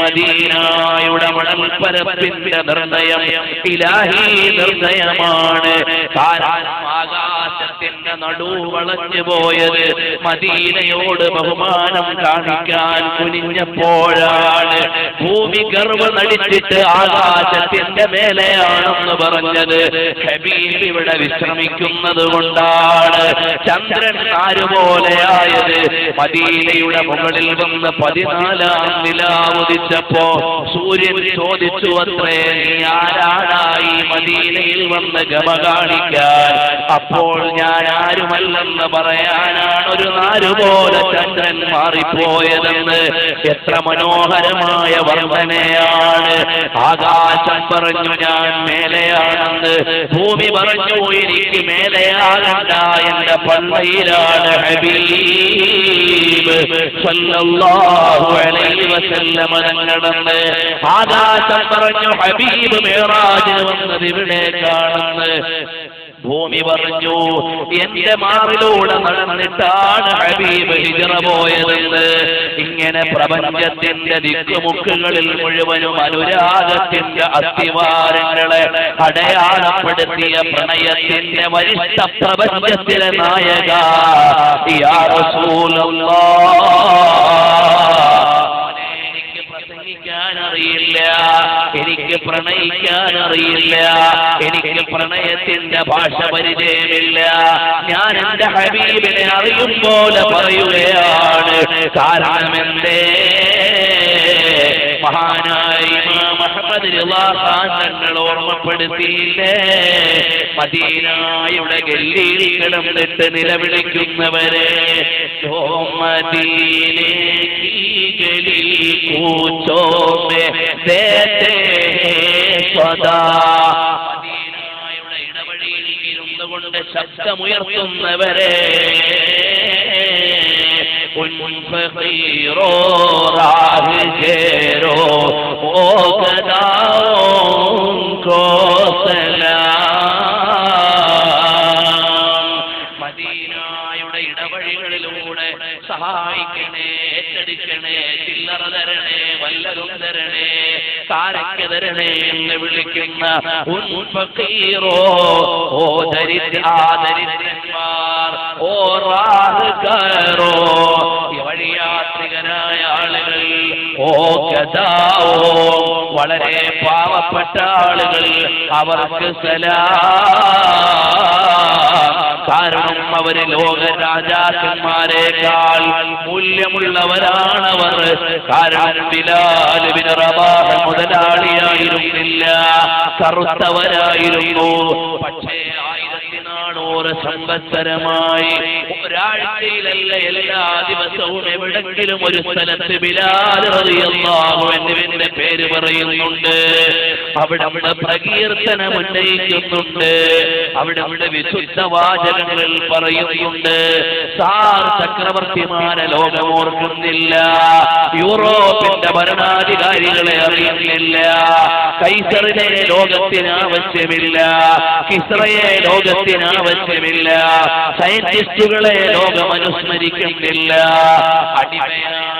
മദീനായുടെ നിർണയം ഇലാഹി നിർണയമാണ്. കാരണം ആകാശത്തിന്റെ നടു വളഞ്ഞു പോയത് മദീനയോട് ബഹുമാനം കാണിക്കാൻ കുനിഞ്ഞപ്പോഴാണ് ഭൂമി ഗർവ നടിച്ചിട്ട് ആകാശത്തിന്റെ മേലെയാണെന്ന് പറഞ്ഞത്. ഹബീബ് ഇവിടെ വിശ്രമിക്കുന്നത് കൊണ്ടാണ് ചന്ദ്രൻ ആരുപോലെയായത് മദീനയുടെ മുകളിൽ വന്ന് പതിനാലാം നിലാവുദിച്ചപ്പോ സൂര്യൻ ചോദിച്ചു അത്രേ നീ ആരാടായി മദീനയിൽ വന്ന് ഗമ കാണിക്കാൻ? അപ്പോൾ ഞാൻ ആരുമല്ലെന്ന് പറയാനാണ് ഒരു നാരുപോലെ ചന്ദ്രൻ മാറിപ്പോയതെന്ന് എത്ര മനോഹരമായ വർണനയാണ്. ആകാശം പറഞ്ഞു ഞാൻ മേലെയാണെന്ന് ഭൂമി പറഞ്ഞു എനിക്ക് മേലെയാകണ്ട എന്റെ പള്ളയിലാണ് ഹബീബ്. ആകാശം പറഞ്ഞു ഹബീബ് മേറാജ് വന്നത് ഇവിടേക്കാണെന്ന്. ഭൂമി പറഞ്ഞു എന്റെ മാറിലൂടെ നടന്നിട്ടാണ് ഹബീബ് ഹിജറ പോയതെന്ന് ഇങ്ങനെ പ്രപഞ്ചത്തിന്റെ ദിക്കുമുക്കുകളിൽ മുഴുവനും അനുരാഗത്തിന്റെ അസ്ഥിവാരങ്ങളെ അടയാളപ്പെടുത്തിയ പ്രണയത്തിന്റെ വരിഷ്ഠ പ്രപഞ്ചത്തിലെ നായക യാ റസൂലുള്ള. അറിയില്ല. എനിക്ക് പ്രണയിക്കാൻ അറിയില്ല. എനിക്ക് പ്രണയത്തിന്റെ ഭാഷ പരിചയമില്ല. ഞാൻ എന്റെ ഹബീബിനെ അറിയും പോലെ പറയുകയാണ്. കാരണം എന്തേ? മഹാനായ ഖാൻ തങ്ങൾ ഓർമ്മപ്പെടുത്തിയില്ലേ? മദീനായുടെ ഗല്ലിയിൽ കിടന്നിട്ട് നിലവിളിക്കുന്നവരെ ഓ മദീനെ की गली पूछो में देते സദാ മദീനായുടെ ഇടവഴിയിൽ ഇരുന്നുകൊണ്ട് ശബ്ദമുയർത്തുന്നവരെ ഉൻ ഫഖീറോ റാഹ് ചേരോ ഓ ഗദാവും മദീനായുടെ ഇടവഴികളിലൂടെ സഹായിക്കണേ ഏറ്റെടുക്കണേ ചില്ലറ തരണേ വല്ലതും തരണേ കാരക്ക തരണേ എന്ന് വിളിക്കുന്ന ഉൻ ഫഖീറോ ഓ ദരിദ്ര ഓ റാഹുകാരോ വഴിയാത്രികനായ ആളുകൾ ഓ കഥാവോ വളരെ പാവപ്പെട്ട ആളുകൾ അവർക്ക് സലാം. കാരണം അവർ ലോക രാജാക്കന്മാരെക്കാൾ മൂല്യമുള്ളവരാണവർ. കാരണം ബിൻ റബാഹ് മുതലാളിയായിരുന്നില്ല. കറുത്തവരായിരുന്നു. പക്ഷേ ആയിരത്തി നാനൂറ് ഒരാഴ്ചയിലല്ല എല്ലാ ദിവസവും എവിടെങ്കിലും ഒരു സ്ഥലത്ത് ബിലാൽ എന്നിവന്റെ പേര് പറയുന്നുണ്ട്. അവിടെ അവിടെ പ്രകീർത്തനം ഉന്നയിക്കുന്നുണ്ട് അവിടെ അവിടെ വിശുദ്ധ വാചകങ്ങൾ പറയുന്നുണ്ട്. സാർ ചക്രവർത്തിമാരെ ലോകമോർക്കുന്നില്ല. യൂറോപ്പിന്റെ ഭരണാധികാരികളെ അറിയുന്നില്ല. കൈസറിനെ ലോകത്തിന് ആവശ്യമില്ല കിസ്രയെ ലോകത്തിന് ആവശ്യമില്ല സയന്റിസ്റ്റുകളെ ലോകം അനുസ്മരിക്കുന്നില്ല അടിമയായ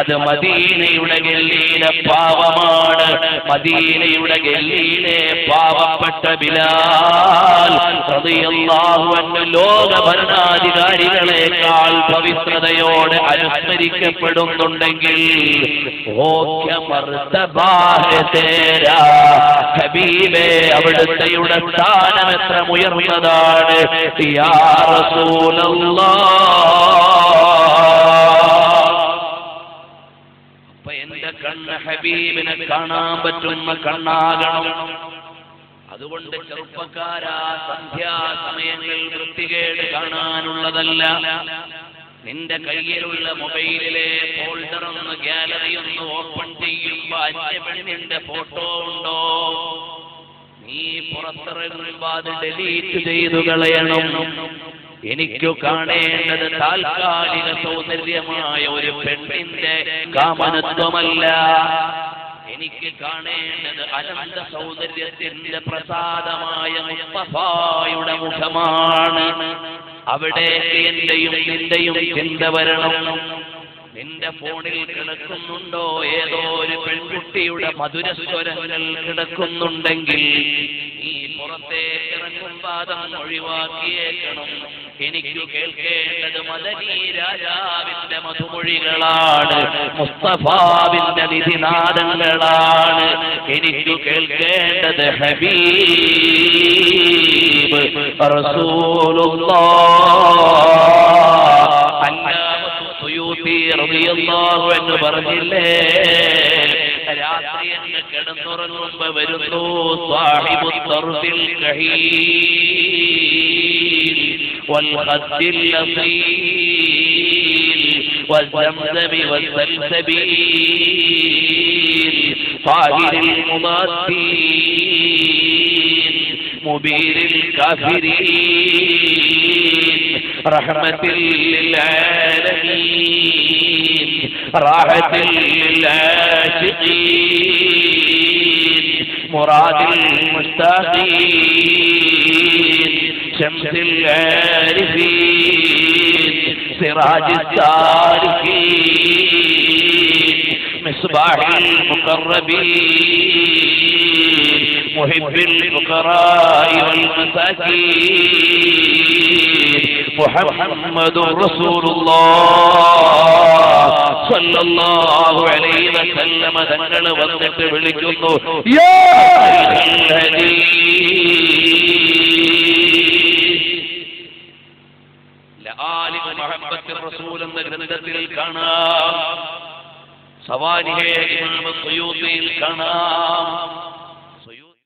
അത് മദീനയുടെ ഗല്ലീലെ പാവമാണ്. മദീനയുടെ ഗല്ലീലെ പാവപ്പെട്ട ബിലാൽ ലോക ഭരണാധികാരികളെക്കാൾ പവിത്രതയോടെ അനുസ്മരിക്കപ്പെടുന്നുണ്ടെങ്കിൽ ഹബീബേ അവിടുത്തെയുടെ സ്ഥാനം എത്ര ഉയർന്നതാണ് യാ റസൂലല്ലാഹ് ഹബീബിനെ കാണാൻ പറ്റുന്ന കണ്ണാകണം. അതുകൊണ്ട് ചെറുപ്പക്കാരാ സന്ധ്യാസമയങ്ങളിൽ വൃത്തികേട് കാണാനുള്ളതല്ല. നിന്റെ കയ്യിലുള്ള മൊബൈലിലെ ഫോൾഡർ ഒന്ന് ഗാലറി ഒന്ന് ഓപ്പൺ ചെയ്യുമ്പോ അന്യ പെണ്ണിന്റെ ഫോട്ടോ ഉണ്ടോ? നീ പുറത്തിറങ്ങുമ്പോ അത് ഡിലീറ്റ് ചെയ്തു കളയണം. എനിക്കു കാണേണ്ടത് താൽക്കാലിക സൗന്ദര്യമായ ഒരു പെണ്ണിന്റെ കാമനത്വമല്ല. എനിക്ക് കാണേണ്ടത് അനന്ത സൗന്ദര്യത്തിന്റെ പ്രസാദമായ മുസ്തഫായുടെ മുഖമാണ്. അവിടെ എന്റെയും നിന്റെയും ചിന്ത വരണം. നിന്റെ ഫോണിൽ കിടക്കുന്നുണ്ടോ? ഏതോ ഒരു പെൺകുട്ടിയുടെ മധുരസ്വരങ്ങൾ കിടക്കുന്നുണ്ടെങ്കിൽ നീ പുറത്തേക്ക് ഇറങ്ങും പാദം ഒഴിവാക്കിയേക്കണം. എനിക്ക് കേൾക്കേണ്ടത് മദനീ രാജാവിന്റെ മധുമൊഴികളാണ് മുസ്തഫാവിന്റെ നിധിനാദങ്ങളാണ്. എനിക്ക് കേൾക്കേണ്ടത് ഹബീബ് അൻഹു പറഞ്ഞില്ലേ? രാത്രി എന്ന് കിടന്നുറങ്ങുമ്പോ വരുന്നു സാഹിബു طرف الكهيل والخد اللصيل والزمزم والسلسبيل طاهر المماثلين مبير الكافرين رحمة للعالمين راحة للعاشقين. مراد المشتاقين شمس العارفين سراج السالكين مصباح المقربين محب الفقراء والمساكين محمد رسول الله. തങ്ങൾ വന്നിട്ട് വിളിക്കുന്നു എന്ന ഗ്രന്ഥത്തിൽ കാണാം സവാരിയെ കാണാം.